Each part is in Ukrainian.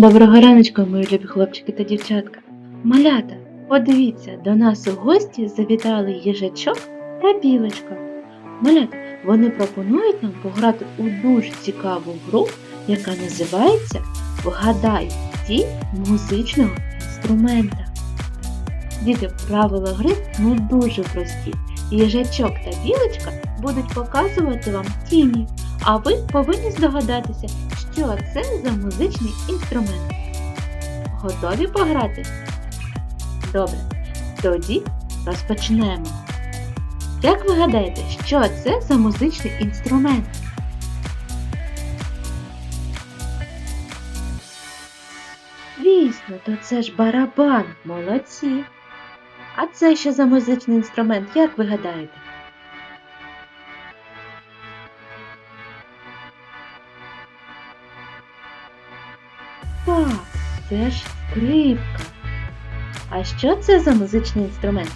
Доброго раночку, мої любі хлопчики та дівчатка. Малята, подивіться, до нас у гості завітали їжачок та білочка. Малята, вони пропонують нам пограти у дуже цікаву гру, яка називається Вгадай стіль музичного інструмента. Діти, правила гри ну дуже прості. Їжачок та білочка будуть показувати вам тіні, а ви повинні здогадатися, що це за музичний інструмент. Готові пограти? Добре, тоді розпочнемо. Як ви гадаєте, що це за музичний інструмент? Звісно, то це ж барабан, молодці. А це що за музичний інструмент, як ви гадаєте? Так, це ж скрипка. А що це за музичний інструмент?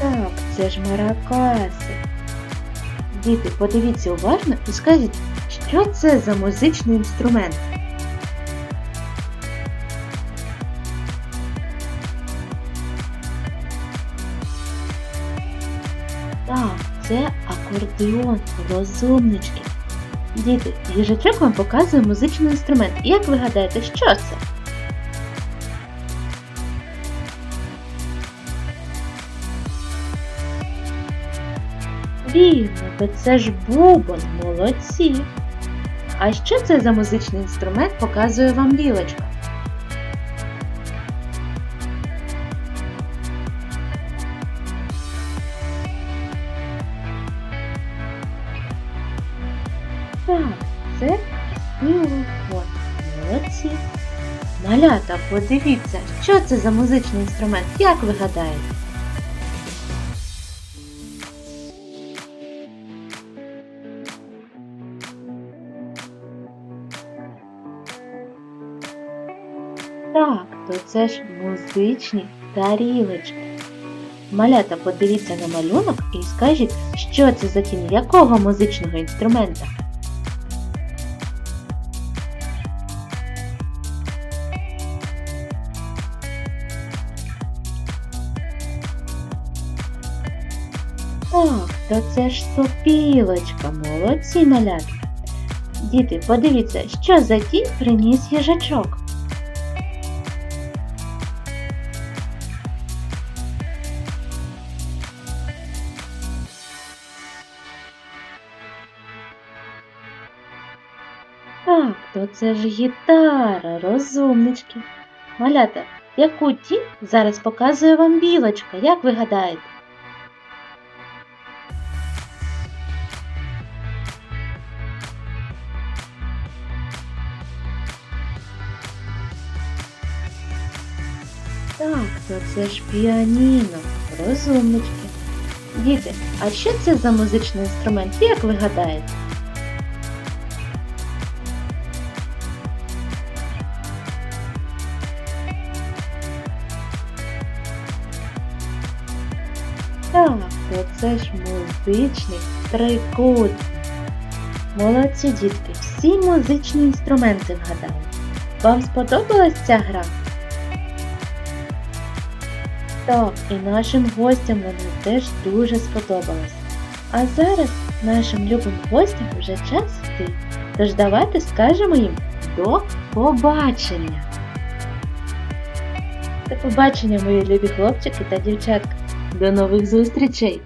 Так, це ж маракаси. Діти, подивіться уважно і скажіть, що це за музичний інструмент? Так, це акордеон, розумнички. Діти, їжачок вам показує музичний інструмент. Як ви гадаєте, що це? Вірно, то це ж бубон, молодці. А що це за музичний інструмент показує вам білочка? Так, це ксилофон. Молодці. Малята, подивіться, що це за музичний інструмент, як ви гадаєте? Так, то це ж музичні тарілочки. Малята, подивіться на малюнок і скажіть, що це за тінь якого музичного інструмента? Так, то це ж сопілочка, молодці малята. Діти, подивіться, що за тінь приніс їжачок. Так, то це ж гітара, розумнички. Малята, яку тінь зараз показує вам білочка, як ви гадаєте? Так, то це ж піаніно, розумнички. Діти, а що це за музичний інструмент, як ви гадаєте? Так, то це ж музичний трикутник. Молодці дітки, всі музичні інструменти вгадали. Вам сподобалась ця гра? Так, і нашим гостям вона теж дуже сподобалась. А зараз нашим любим гостям вже час йти. Тож давайте скажемо їм до побачення. До побачення, мої любі хлопчики та дівчатка. До нових зустрічей!